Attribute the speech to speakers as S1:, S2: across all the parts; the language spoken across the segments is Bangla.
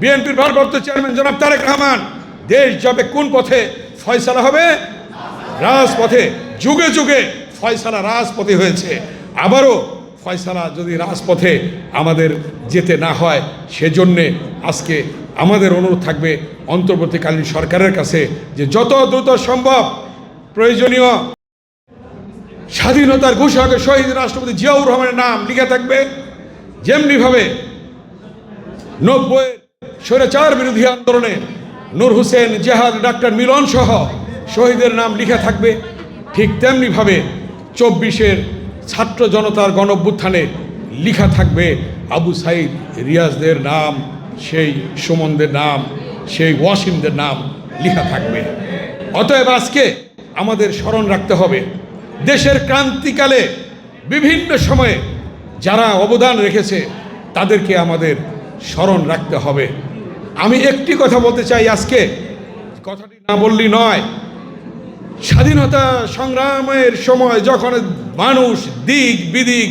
S1: বিএনপির ভারপ্রাপ্ত চেয়ারম্যান জনাব তারেক রহমান, দেশ যাবে কোন পথে? ফয়সালা হবে রাজপথে। যুগে যুগে ফয়সালা রাজপথে হয়েছে। আবারও ফয়সালা যদি রাজপথে আমাদের যেতে না হয়, সেজন্যে আজকে আমাদের অনুরোধ থাকবে অন্তর্বর্তীকালীন সরকারের কাছে যে যত দ্রুত সম্ভব প্রয়োজনীয় স্বাধীনতার ঘোষক শহীদ রাষ্ট্রপতি জিয়াউর রহমানের নাম লিখে থাকবে। যেমনিভাবে নব্বই স্বৈরাচার বিরোধী আন্দোলনে নূর হোসেন, জেহাদ, ডাক্তার মিলন সহ শহীদের নাম লিখে থাকবে ঠিক তেমনিভাবে চব্বিশের ছাত্র জনতার গণভ্যুত্থানে লিখা থাকবে আবু সাইদ রিয়াজদের নাম, সেই সুমনদের নাম, সেই ওয়াসিমদের নাম লিখা থাকবে। অতএব আজকে আমাদের স্মরণ রাখতে হবে, দেশের ক্রান্তিকালে বিভিন্ন সময়ে যারা অবদান রেখেছে তাদেরকে আমাদের স্মরণ রাখতে হবে। আমি একটি কথা বলতে চাই আজকে। কথাটি না বললি নয়। স্বাধীনতা সংগ্রামের সময় যখন মানুষ দিক বিদিক,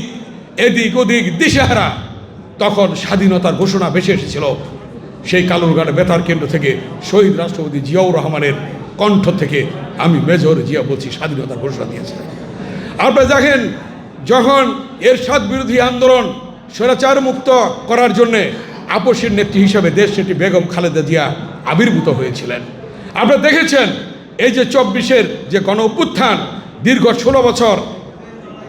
S1: এদিক ওদিক দিশেহারা, তখন স্বাধীনতার ঘোষণা ভেসে এসেছিল। সেই কালুরঘাট বেতার কেন্দ্র থেকে শহীদ রাষ্ট্রপতি জিয়াউর রহমানের কণ্ঠ থেকে আমি মেজর জিয়া বলছি, স্বাধীনতার ঘোষণা দিয়েছিলেন আপনারা দেখেন, যখন এরশাদ বিরোধী আন্দোলন স্বৈরাচার মুক্ত করার জন্যে আপসের নেত্রী হিসাবে দেশ সেটি বেগম খালেদা জিয়া আবির্ভূত হয়েছিলেন। আপনারা দেখেছেন, এই যে চব্বিশের যে গণ অভ্যুত্থান, দীর্ঘ ষোলো বছর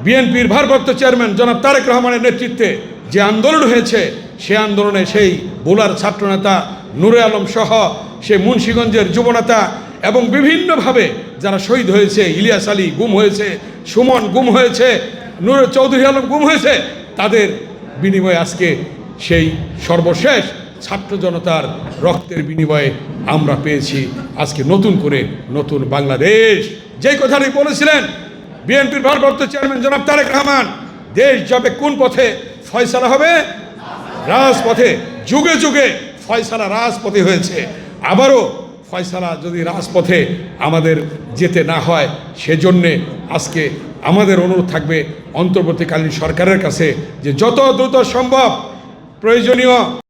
S1: বিএনপির ভারপ্রাপ্ত চেয়ারম্যান জনাব তারেক রহমানের নেতৃত্বে যে আন্দোলন হয়েছে, সে আন্দোলনে সেই বোলার ছাত্রনেতা নুরে আলম সহ সে মুন্সীগঞ্জের যুবনেতা এবং বিভিন্নভাবে যারা শহীদ হয়েছে, ইলিয়াস আলী গুম হয়েছে, সুমন গুম হয়েছে, নুর চৌধুরী আলম গুম হয়েছে, তাদের বিনিময়ে আজকে সেই সর্বশেষ ছাত্র জনতার রক্তের বিনিময়ে আমরা পেয়েছি আজকে নতুন করে নতুন বাংলাদেশ। যেই কথাটি বলেছিলেন, বিএনপির ভারপ্রাপ্ত চেয়ারম্যান জনাব তারেক রহমান, দেশ যাবে কোন পথে? ফয়সালা হবে? রাজপথে। যুগে যুগে ফয়সালা রাজপথে হয়েছে। আবারও ফয়সালা যদি রাজপথে আমাদের যেতে না হয়, সেজন্যে আজকে আমাদের অনুরোধ থাকবে অন্তর্বর্তীকালীন সরকারের কাছে যে যত দ্রুত সম্ভব প্রয়োজনীয়।